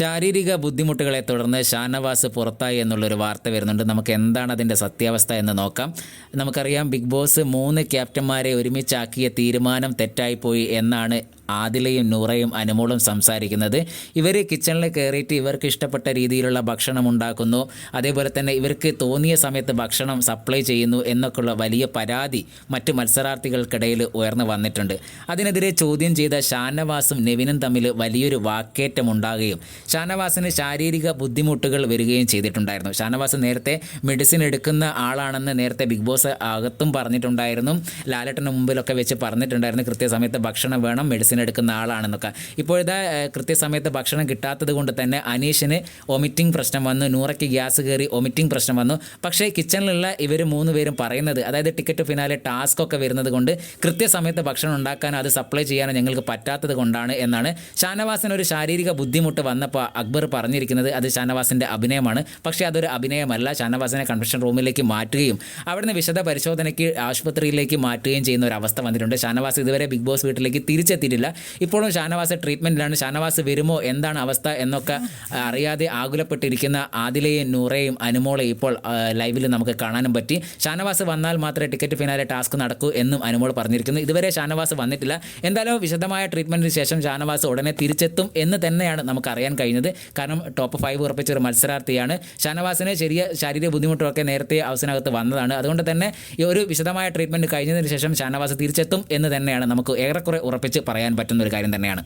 ശാരീരിക ബുദ്ധിമുട്ടുകളെ തുടർന്ന് ഷാനവാസ് പുറത്തായി എന്നുള്ളൊരു വാർത്ത വരുന്നുണ്ട്. നമുക്ക് എന്താണ് അതിന്റെ സത്യാവസ്ഥ എന്ന് നോക്കാം. നമുക്കറിയാം ബിഗ് ബോസ് മൂന്ന് ക്യാപ്റ്റന്മാരെ ഒരുമിച്ചാക്കിയ തീരുമാനം തെറ്റായിപ്പോയി എന്നാണ് ആദിലയും നൂറയും അനുമോളും സംസാരിക്കുന്നത്. ഇവർ കിച്ചണിൽ കയറിയിട്ട് ഇവർക്ക് ഇഷ്ടപ്പെട്ട രീതിയിലുള്ള ഭക്ഷണം ഉണ്ടാക്കുന്നു. അതേപോലെ തന്നെ ഇവർക്ക് തോന്നിയ സമയത്ത് ഭക്ഷണം സപ്ലൈ ചെയ്യുന്നു എന്നൊക്കെയുള്ള വലിയ പരാതി മറ്റ് മത്സരാർത്ഥികൾക്കിടയിൽ ഉയർന്നു വന്നിട്ടുണ്ട്. അതിനെതിരെ ചോദ്യം ചെയ്ത ഷാനവാസും നെവിനും തമ്മിൽ വലിയൊരു വാക്കേറ്റം ഉണ്ടാകുകയും ഷാനവാസിന് ശാരീരിക ബുദ്ധിമുട്ടുകൾ വരികയും ചെയ്തിട്ടുണ്ടായിരുന്നു. ഷാനവാസ് നേരത്തെ മെഡിസിൻ എടുക്കുന്ന ആളാണെന്ന് നേരത്തെ ബിഗ് ബോസ് അകത്തും പറഞ്ഞിട്ടുണ്ടായിരുന്നു. ലാലട്ടന് മുമ്പിലൊക്കെ വെച്ച് പറഞ്ഞിട്ടുണ്ടായിരുന്നു. കൃത്യസമയത്ത് ഭക്ഷണം വേണം മെഡിസിൻ എടുക്കുന്ന ആളാണെന്നൊക്കെ. ഇപ്പോഴത്തെ കൃത്യസമയത്ത് ഭക്ഷണം കിട്ടാത്തത് കൊണ്ട് തന്നെ അനീഷിന് ഒമിറ്റിംഗ് പ്രശ്നം വന്നു നൂറയ്ക്ക് ഗ്യാസ് കയറി ഒമിറ്റിംഗ് പ്രശ്നം വന്നു. പക്ഷേ കിച്ചണിലുള്ള ഇവർ മൂന്ന് പേരും പറയുന്നത് അതായത് ടിക്കറ്റ് ഫിനാലെ ടാസ്ക് ഒക്കെ വരുന്നത് കൊണ്ട് കൃത്യസമയത്ത് ഭക്ഷണം ഉണ്ടാക്കാനോ അത് സപ്ലൈ ചെയ്യാനോ ഞങ്ങൾക്ക് പറ്റാത്തത് കൊണ്ടാണ് എന്നാണ് ഷാനവാസിന് ഒരു ശാരീരിക ബുദ്ധിമുട്ട് വന്നപ്പോൾ അക്ബർ പറഞ്ഞിരിക്കുന്നത് അത് ഷാനവാസിന്റെ അഭിനയമാണ്. പക്ഷേ അതൊരു അഭിനയമല്ല. ഷാനവാസിനെ കൺവെൻഷൻ റൂമിലേക്ക് മാറ്റുകയും അവിടുന്ന് വിശദ പരിശോധനയ്ക്ക് ആശുപത്രിയിലേക്ക് മാറ്റുകയും ചെയ്യുന്ന ഒരു അവസ്ഥ വന്നിട്ടുണ്ട്. ഷാനവാസ് ഇതുവരെ ബിഗ് ബോസ് വീട്ടിലേക്ക് തിരിച്ചെത്തിയിട്ടില്ല. ഇപ്പോഴും ഷാനവാസ് ട്രീറ്റ്മെന്റിലാണ് ഷാനവാസ് വരുമോ? എന്താണ് അവസ്ഥ എന്നൊക്കെ അറിയാതെ ആകുലപ്പെട്ടിരിക്കുന്ന ആദിലയും നൂറയും അനുമോളെ ഇപ്പോൾ ലൈവിൽ നമുക്ക് കാണാനും പറ്റി. ഷാനവാസ് വന്നാൽ മാത്രമേ ടിക്കറ്റ് ഫിനാലെ ടാസ്ക് നടക്കൂ എന്നും അനുമോൾ പറഞ്ഞിരിക്കുന്നു. ഇതുവരെ ഷാനവാസ് വന്നിട്ടില്ല. എന്തായാലും വിശദമായ ട്രീറ്റ്മെന്റിന് ശേഷം ഷാനവാസ് ഉടനെ തിരിച്ചെത്തും എന്ന് തന്നെയാണ് നമുക്ക് അറിയാൻ കഴിഞ്ഞത്. കാരണം ടോപ്പ് ഫൈവ് ഉറപ്പിച്ച ഒരു മത്സരാർത്ഥിയാണ്. ഷാനവാസിന് ചെറിയ ശാരീരിക ബുദ്ധിമുട്ടൊക്കെ നേരത്തെ അവസരനകത്ത് വന്നതാണ്. അതുകൊണ്ട് തന്നെ ഈ ഒരു വിശദമായ ട്രീറ്റ്മെന്റ് കഴിഞ്ഞതിന് ശേഷം ഷാനവാസ് തിരിച്ചെത്തും എന്ന് തന്നെയാണ് നമുക്ക് ഏറെക്കുറെ ഉറപ്പിച്ച് പറയാൻ പറ്റുന്ന ഒരു കാര്യം തന്നെയാണ്.